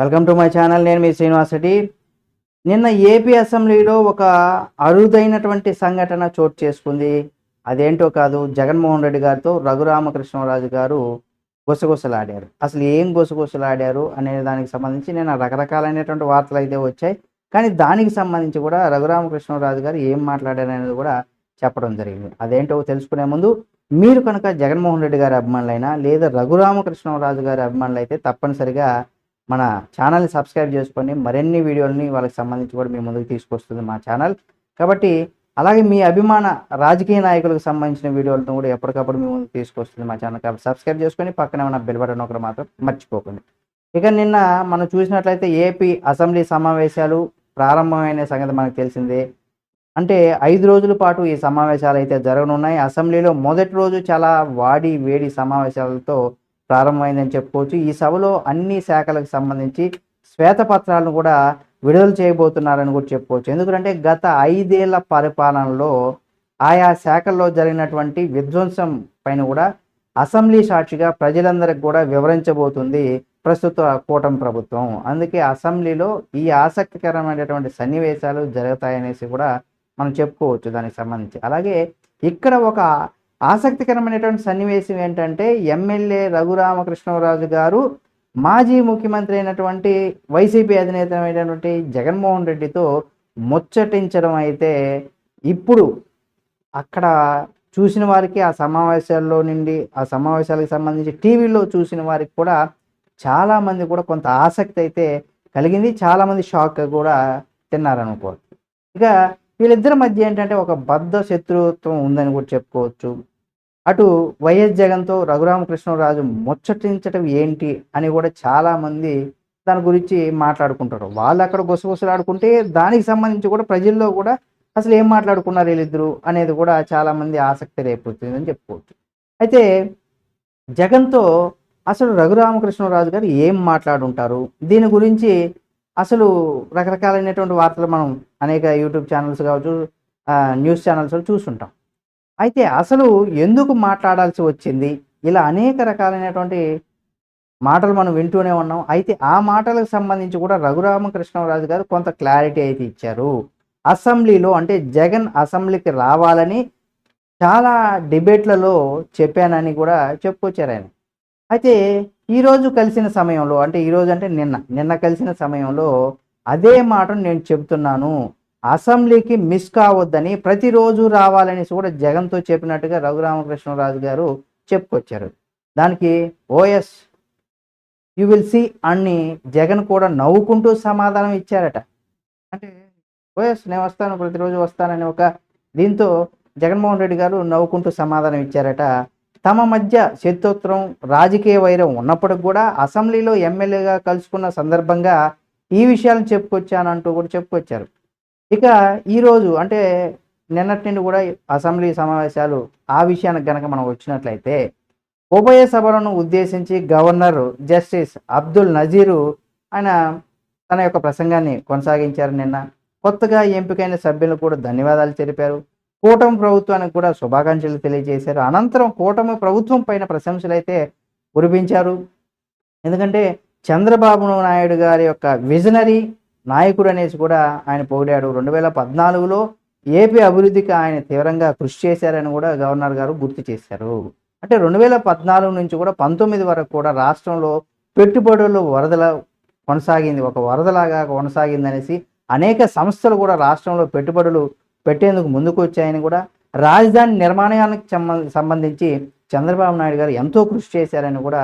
Welcome to my channel నేను మీ శ్రీనివాస్ రెడ్డి. నిన్న AP అసెంబ్లీలో ఒక అరుదైనటువంటి సంఘటన చోటు చేసుకుంది. అదేంటో కాదు జగన్మోహన్ రెడ్డి గారితో రఘురామకృష్ణరాజు గారు గుసగుసలాడారు. అసలు ఏం గుసగుసలాడారు అనే దానికి సంబంధించి నేను రకరకాలైనటువంటి వార్తలు అయితే వచ్చాయి. కానీ దానికి సంబంధించి కూడా రఘురామకృష్ణరాజు గారు ఏం మాట్లాడారు అనేది కూడా చెప్పడం జరిగింది. అదేంటో తెలుసుకునే ముందు మీరు కనుక జగన్మోహన్ రెడ్డి గారి అభిమానులైనా లేదా రఘురామకృష్ణరాజు గారి అభిమానులు అయితే తప్పనిసరిగా మన ఛానల్ని సబ్స్క్రైబ్ చేసుకొని మరిన్ని వీడియోలని వాళ్ళకి సంబంధించి కూడా మీ ముందుకు తీసుకొస్తుంది మా ఛానల్. కాబట్టి అలాగే మీ అభిమాన రాజకీయ నాయకులకు సంబంధించిన వీడియోలతో కూడా ఎప్పటికప్పుడు మీ ముందుకు తీసుకొస్తుంది మా ఛానల్. కాబట్టి సబ్స్క్రైబ్ చేసుకొని పక్కనే ఉన్న బెల్ బటన్ ఒకటి మాత్రం మర్చిపోకండి. ఇక నిన్న మనం చూసినట్లయితే ఏపీ అసెంబ్లీ సమావేశాలు ప్రారంభమైన సంగతి మనకు తెలిసిందే. అంటే ఐదు రోజుల పాటు ఈ సమావేశాలు అయితే జరగనున్నాయి. అసెంబ్లీలో మొదటి రోజు చాలా వాడి వేడి సమావేశాలతో ప్రారంభమైందని చెప్పుకోవచ్చు. ఈ సభలో అన్ని శాఖలకు సంబంధించి శ్వేతపత్రాలను కూడా విడుదల చేయబోతున్నారని కూడా చెప్పుకోవచ్చు. ఎందుకంటే గత ఐదేళ్ళ పరిపాలనలో ఆయా శాఖల్లో జరిగినటువంటి విధ్వంసం పైన కూడా అసెంబ్లీ సాక్షిగా ప్రజలందరికి కూడా వివరించబోతుంది ప్రస్తుత కూటమి ప్రభుత్వం. అందుకే అసెంబ్లీలో ఈ ఆసక్తికరమైనటువంటి సన్నివేశాలు జరుగుతాయనేసి కూడా మనం చెప్పుకోవచ్చు దానికి సంబంధించి. అలాగే ఇక్కడ ఒక ఆసక్తికరమైనటువంటి సన్నివేశం ఏంటంటే ఎమ్మెల్యే రఘురామకృష్ణరాజు గారు మాజీ ముఖ్యమంత్రి అయినటువంటి వైసీపీ అధినేత అయినటువంటి జగన్మోహన్ రెడ్డితో ముచ్చటించడం అయితే ఇప్పుడు అక్కడ చూసిన వారికి ఆ సమావేశాల్లో నుండి ఆ సమావేశాలకు సంబంధించి టీవీలో చూసిన వారికి కూడా చాలామంది కూడా కొంత ఆసక్తి అయితే కలిగింది. చాలామంది షాక్ కూడా తిన్నారనుకోవచ్చు. ఇక వీళ్ళిద్దరి మధ్య ఏంటంటే ఒక బద్ధ శత్రుత్వం ఉందని కూడా చెప్పుకోవచ్చు. అటు వైఎస్ జగన్తో రఘురామకృష్ణరాజు ముచ్చటించటం ఏంటి అని కూడా చాలామంది దాని గురించి మాట్లాడుకుంటారు. వాళ్ళు అక్కడ గుసగుసలాడుకుంటే దానికి సంబంధించి కూడా ప్రజల్లో కూడా అసలు ఏం మాట్లాడుకున్నారు వీళ్ళిద్దరు అనేది కూడా చాలామంది ఆసక్తి రేపుతుందని చెప్పుకోవచ్చు. అయితే జగన్తో అసలు రఘురామకృష్ణరాజు గారు ఏం మాట్లాడుంటారు? దీని గురించి అసలు రకరకాలైనటువంటి వార్తలు మనం అనేక యూట్యూబ్ ఛానల్స్ కావచ్చు న్యూస్ ఛానల్స్ చూస్తుంటాం. అయితే అసలు ఎందుకు మాట్లాడాల్సి వచ్చింది? ఇలా అనేక రకాలైనటువంటి మాటలు మనం వింటూనే ఉన్నాం. అయితే ఆ మాటలకు సంబంధించి కూడా రఘురామకృష్ణరాజు గారు కొంత క్లారిటీ అయితే ఇచ్చారు. అసెంబ్లీలో అంటే జగన్ అసెంబ్లీకి రావాలని చాలా డిబేట్లలో చెప్పానని కూడా చెప్పుకొచ్చారు ఆయన. అయితే ఈరోజు కలిసిన సమయంలో అంటే ఈరోజు అంటే నిన్న నిన్న కలిసిన సమయంలో అదే మాటను నేను చెప్తున్నాను. అసెంబ్లీకి మిస్ కావద్దని ప్రతిరోజు రావాలని కూడా జగన్తో చెప్పినట్టుగా రఘురామకృష్ణరాజు గారు చెప్పుకొచ్చారు. దానికి ఓఎస్ యు విల్ సి అని జగన్ కూడా నవ్వుకుంటూ సమాధానం ఇచ్చారట. అంటే ఓఎస్ నేను వస్తాను ప్రతిరోజు వస్తానని ఒక దీంతో జగన్మోహన్ రెడ్డి గారు నవ్వుకుంటూ సమాధానం ఇచ్చారట. తమ మధ్య శత్రుత్వం రాజకీయ వైరం ఉన్నప్పటికి కూడా అసెంబ్లీలో ఎమ్మెల్యేగా కలుసుకున్న సందర్భంగా ఈ విషయాలను చెప్పుకొచ్చానంటూ కూడా చెప్పుకొచ్చారు. ఇక ఈరోజు అంటే నిన్నటి నుండి కూడా అసెంబ్లీ సమావేశాలు ఆ విషయానికి గనక మనం వచ్చినట్లయితే ఉభయ సభలను ఉద్దేశించి గవర్నర్ జస్టిస్ అబ్దుల్ నజీరు ఆయన తన యొక్క ప్రసంగాన్ని కొనసాగించారు నిన్న. కొత్తగా ఎంపికైన సభ్యులు కూడా ధన్యవాదాలు తెలిపారు. కూటమి ప్రభుత్వానికి కూడా శుభాకాంక్షలు తెలియజేశారు. అనంతరం కూటమి ప్రభుత్వం పైన ప్రశంసలు అయితే కురిపించారు. ఎందుకంటే చంద్రబాబు నాయుడు గారి యొక్క విజనరీ నాయకుడు అనేసి కూడా ఆయన పొగిడాడు. రెండు వేల పద్నాలుగులో ఏపీ అభివృద్ధికి ఆయన తీవ్రంగా కృషి చేశారని కూడా గవర్నర్ గారు గుర్తు చేశారు. అంటే రెండు వేల పద్నాలుగు నుంచి కూడా పంతొమ్మిది వరకు కూడా రాష్ట్రంలో పెట్టుబడులు వరదల కొనసాగింది. ఒక వరదలాగా కొనసాగింది అనేసి అనేక సంస్థలు కూడా రాష్ట్రంలో పెట్టుబడులు పెట్టేందుకు ముందుకు వచ్చాయని కూడా రాజధాని నిర్మాణానికి సంబంధించి చంద్రబాబు నాయుడు గారు ఎంతో కృషి చేశారని కూడా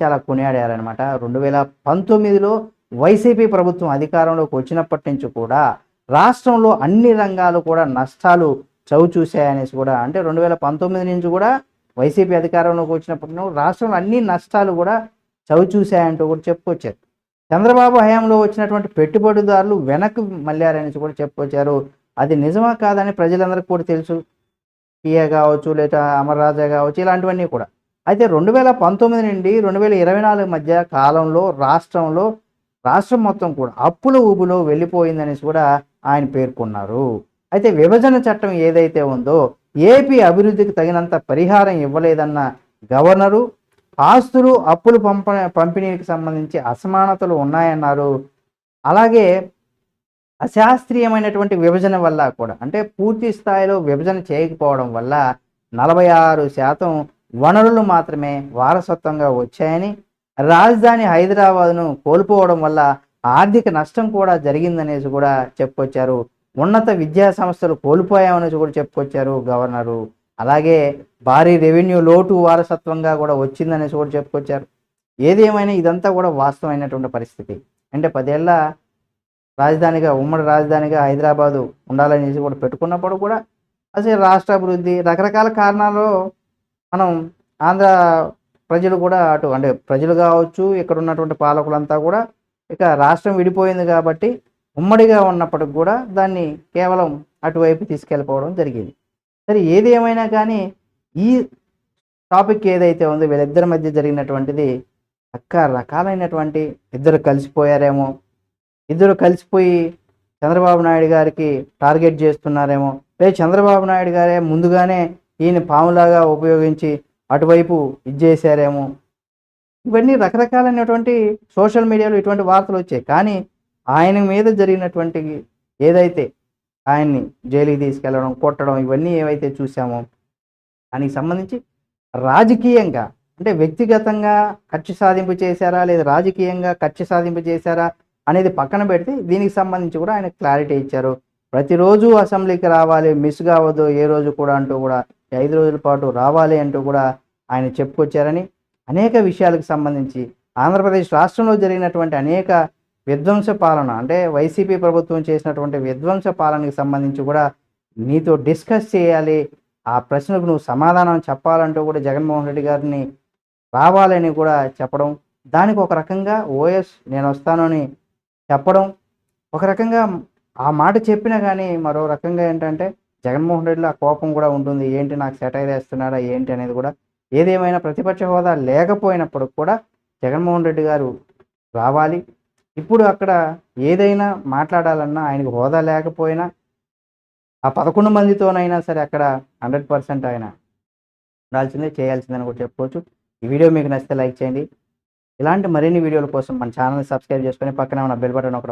చాలా కొనియాడారనమాట రెండు వేల పంతొమ్మిదిలో వైసీపీ ప్రభుత్వం అధికారంలోకి వచ్చినప్పటి నుంచి కూడా రాష్ట్రంలో అన్ని రంగాలు కూడా నష్టాలు చవి చూశాయనేసి కూడా అంటే రెండు వేల పంతొమ్మిది నుంచి కూడా వైసీపీ అధికారంలోకి వచ్చినప్పటి నుంచి రాష్ట్రంలో అన్ని నష్టాలు కూడా చవి చూశాయంటూ కూడా చెప్పుకొచ్చారు. చంద్రబాబు హయాంలో వచ్చినటువంటి పెట్టుబడిదారులు వెనక్కి మళ్ళారనేసి కూడా చెప్పుకొచ్చారు. అది నిజమా కాదని ప్రజలందరికీ కూడా తెలుసు. పిఏ కావచ్చు లేదా అమర్రాజా కావచ్చు ఇలాంటివన్నీ కూడా. అయితే రెండు వేల పంతొమ్మిది నుండి రెండు వేల ఇరవై నాలుగు మధ్య కాలంలో రాష్ట్రంలో రాష్ట్రం మొత్తం కూడా అప్పుల ఊబులో వెళ్ళిపోయిందనేసి కూడా ఆయన పేర్కొన్నారు. అయితే విభజన చట్టం ఏదైతే ఉందో ఏపీ అభివృద్ధికి తగినంత పరిహారం ఇవ్వలేదన్న గవర్నరు ఆస్తులు అప్పులు పంప పంపిణీకి సంబంధించి అసమానతలు ఉన్నాయన్నారు. అలాగే అశాస్త్రీయమైనటువంటి విభజన వల్ల కూడా అంటే పూర్తి స్థాయిలో విభజన చేయకపోవడం వల్ల నలభై ఆరు శాతం వనరులు మాత్రమే వారసత్వంగా వచ్చాయని రాజధాని హైదరాబాద్ను కోల్పోవడం వల్ల ఆర్థిక నష్టం కూడా జరిగిందనేసి కూడా చెప్పుకొచ్చారు. ఉన్నత విద్యా సంస్థలు కోల్పోయామనేసి కూడా చెప్పుకొచ్చారు గవర్నరు. అలాగే భారీ రెవెన్యూ లోటు వారసత్వంగా కూడా వచ్చిందనేసి కూడా చెప్పుకొచ్చారు. ఏదేమైనా ఇదంతా కూడా వాస్తవమైనటువంటి పరిస్థితి. అంటే పదేళ్ళ రాజధానిగా ఉమ్మడి రాజధానిగా హైదరాబాదు ఉండాలనేసి కూడా పెట్టుకున్నప్పుడు కూడా అసలు రాష్ట్ర అభివృద్ధి రకరకాల కారణాలు మనం ఆంధ్ర ప్రజలు కూడా అటు అంటే ప్రజలు కావచ్చు ఇక్కడ ఉన్నటువంటి పాలకులంతా కూడా ఇక రాష్ట్రం విడిపోయింది కాబట్టి ఉమ్మడిగా ఉన్నప్పటికి కూడా దాన్ని కేవలం అటువైపు తీసుకెళ్ళిపోవడం జరిగింది. సరే ఏది ఏమైనా కానీ ఈ టాపిక్ ఏదైతే ఉందో వీళ్ళిద్దరి మధ్య జరిగినటువంటిది అక్క రకాలైనటువంటి ఇద్దరు కలిసిపోయారేమో ఇద్దరు కలిసిపోయి చంద్రబాబు నాయుడు గారికి టార్గెట్ చేస్తున్నారేమో లేదు చంద్రబాబు నాయుడు గారే ముందుగానే ఈయన పాములాగా ఉపయోగించి అటువైపు ఇచ్చేసారేమో ఇవన్నీ రకరకాలైనటువంటి సోషల్ మీడియాలో ఇటువంటి వార్తలు వచ్చాయి. కానీ ఆయన మీద జరిగినటువంటి ఏదైతే ఆయన్ని జైలుకి తీసుకెళ్ళడం కొట్టడం ఇవన్నీ ఏవైతే చూసామో దానికి సంబంధించి రాజకీయంగా అంటే వ్యక్తిగతంగా ఖర్చు సాధింపు చేశారా లేదా రాజకీయంగా ఖర్చు సాధింపు చేశారా అనేది పక్కన పెడితే దీనికి సంబంధించి కూడా ఆయన క్లారిటీ ఇచ్చారు. ప్రతిరోజు అసెంబ్లీకి రావాలి మిస్ కావద్దు ఏ రోజు కూడా అంటూ కూడా ఐదు రోజుల పాటు రావాలి అంటూ కూడా ఆయన చెప్పుకొచ్చారని అనేక విషయాలకు సంబంధించి ఆంధ్రప్రదేశ్ రాష్ట్రంలో జరిగినటువంటి అనేక విధ్వంస పాలన అంటే వైసీపీ ప్రభుత్వం చేసినటువంటి విధ్వంస పాలనకి సంబంధించి కూడా నీతో డిస్కస్ చేయాలి. ఆ ప్రశ్నకు నువ్వు సమాధానం చెప్పాలంటూ కూడా జగన్మోహన్ రెడ్డి గారిని రావాలని కూడా చెప్పడం దానికి ఒక రకంగా ఓఎస్ నేను వస్తానని చెప్పడం ఒక రకంగా ఆ మాట చెప్పినా కానీ మరో రకంగా ఏంటంటే జగన్మోహన్ రెడ్డిలో ఆ కోపం కూడా ఉంటుంది. ఏంటి నాకు సెటైర్ వేస్తున్నాడా? ఏంటి అనేది కూడా ఏదేమైనా ప్రతిపక్ష హోదా లేకపోయినప్పుడు కూడా జగన్మోహన్ రెడ్డి గారు రావాలి. ఇప్పుడు అక్కడ ఏదైనా మాట్లాడాలన్నా ఆయనకు హోదా లేకపోయినా ఆ పదకొండు మందితోనైనా సరే అక్కడ హండ్రెడ్ పర్సెంట్ ఆయన ఉండాల్సిందే చేయాల్సిందని కూడా చెప్పుకోవచ్చు. ఈ వీడియో మీకు నచ్చితే లైక్ చేయండి. ఇలాంటి మరిన్ని వీడియోల కోసం మన ఛానల్ని సబ్స్క్రైబ్ చేసుకొని పక్కన ఉన్న బెల్ బటన్ ఒక